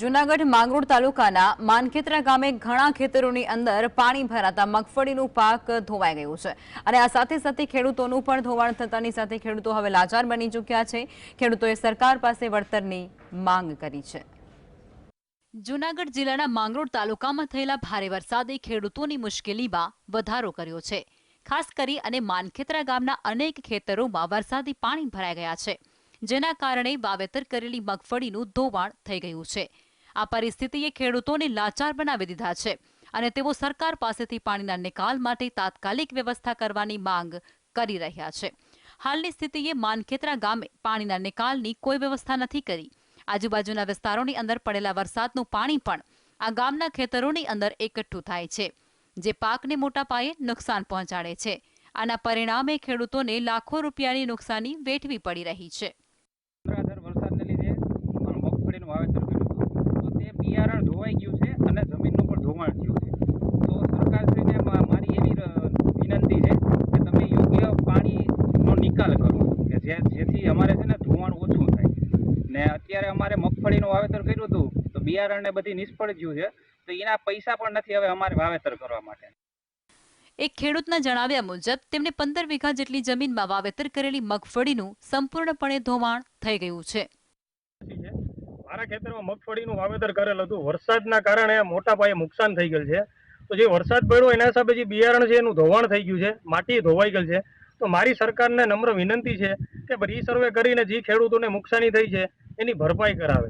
જૂનાગઢ માંગરોળ તાલુકાના માનખેત્રા ગામે ઘણા ખેતરોની અંદર પાણી ભરાતા મગફળીનું પાક ધોવાઈ ગયું છે. અને આ સાથે સાથે ખેડૂતોનું પણ ધોવાણ થતાની સાથે ખેડૂતો હવે લાચાર બની ચૂક્યા છે. ખેડૂતોએ સરકાર પાસે વળતરની માંગ કરી છે. જૂનાગઢ જિલ્લાના માંગરોળ તાલુકામાં થયેલા ભારે વરસાદે ખેડૂતોની મુશ્કેલીમાં વધારો કર્યો છે. ખાસ કરી અને માનખેત્રા ગામના અનેક ખેતરોમાં વરસાદી પાણી ભરાઈ ગયા છે, જેના કારણે વાવેતર કરેલી મગફળીનું ધોવાણ થઈ ગયું છે. આ પરિસ્થિતિએ ખેડૂતોને લાચાર બનાવી દીધા છે અને તેઓ સરકાર પાસેથી પાણીના નિકાલ માટે તાત્કાલિક વ્યવસ્થા કરવાની માંગ કરી રહ્યા છે. હાલની સ્થિતિએ માનખેતરા ગામે પાણીના નિકાલની કોઈ વ્યવસ્થા નથી કરી. આજુબાજુના વિસ્તારોની અંદર પડેલા વરસાદનું પાણી પણ આ ગામના ખેતરોની અંદર એકઠું થાય છે, જે પાકને મોટા પાયે નુકસાન પહોંચાડે છે. આના પરિણામે ખેડૂતોને લાખો રૂપિયાની નુકસાની વેઠવી પડી રહી છે અનરાધાર વરસાદને લીધે અમારું મગફળીનું વાવેતર કર્યું હતું તો તે બિયારણ ધોવાઈ ગયું છે અને જમીનનું પણ ધોવાણ થયું છે તો સરકારશ્રીને મા- મારી એવી ર- વિનંતી છે કે તમે યોગ્ય પાણીનો નિકાલ કરો કે જે જેથી અમારે છે ને ધોવાણ ઓછું થાય. ને અત્યારે અમારે મગફળીનું વાવેતર કર્યું હતું તો બિયારણને બધી નિષ્ફળ ગયું છે તો એના પૈસા પણ નથી હવે અમારે વાવેતર કરવા માટે. એક ખેડૂતના જણાવ્યા મુજબ તેમને પંદર વીઘા જેટલી જમીનમાં વાવેતર કરેલી મગફળીનું સંપૂર્ણપણે ધોવાણ થઈ ગયું છે. છે મારા ખેતરમાં મગફળીનું વાવેતર કરેલ હતું. વરસાદના કારણે મોટા પાયે નુકસાન થઈ ગયેલ છે. તો જે વરસાદ પડ્યો એના હિસાબે જે બિયારણ છે એનું ધોવાણ થઈ ગયું છે. માટી ધોવાઈ ગયેલ છે. તો મારી સરકારને નમ્ર વિનંતી છે કે રીસર્વે કરીને જે ખેડૂતોને નુકસાની થઈ છે, એની ભરપાઈ કરાવે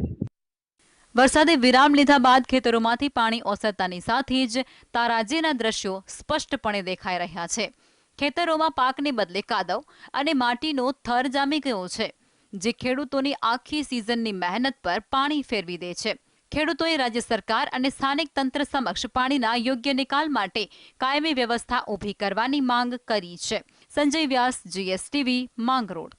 વરસાદે વિરામ લીધા બાદ ખેતરોમાંથી પાણી ઓસરતાની સાથે જ તારાજીના દ્રશ્યો સ્પષ્ટપણે દેખાઈ રહ્યા છે. ખેતરોમાં પાકને બદલે કાદવ અને માટીનો થર જામી ગયો છે, જે ખેડૂતોની આખી સિઝનની મહેનત પર પાણી ફેરવી દે છે. ખેડૂતોએ રાજ્ય સરકાર અને સ્થાનિક તંત્ર સમક્ષ પાણીના યોગ્ય નિકાલ માટે કાયમી વ્યવસ્થા ઊભી કરવાની માંગ કરી છે. સંજય વ્યાસ, જીએસટીવી, માંગરોળ.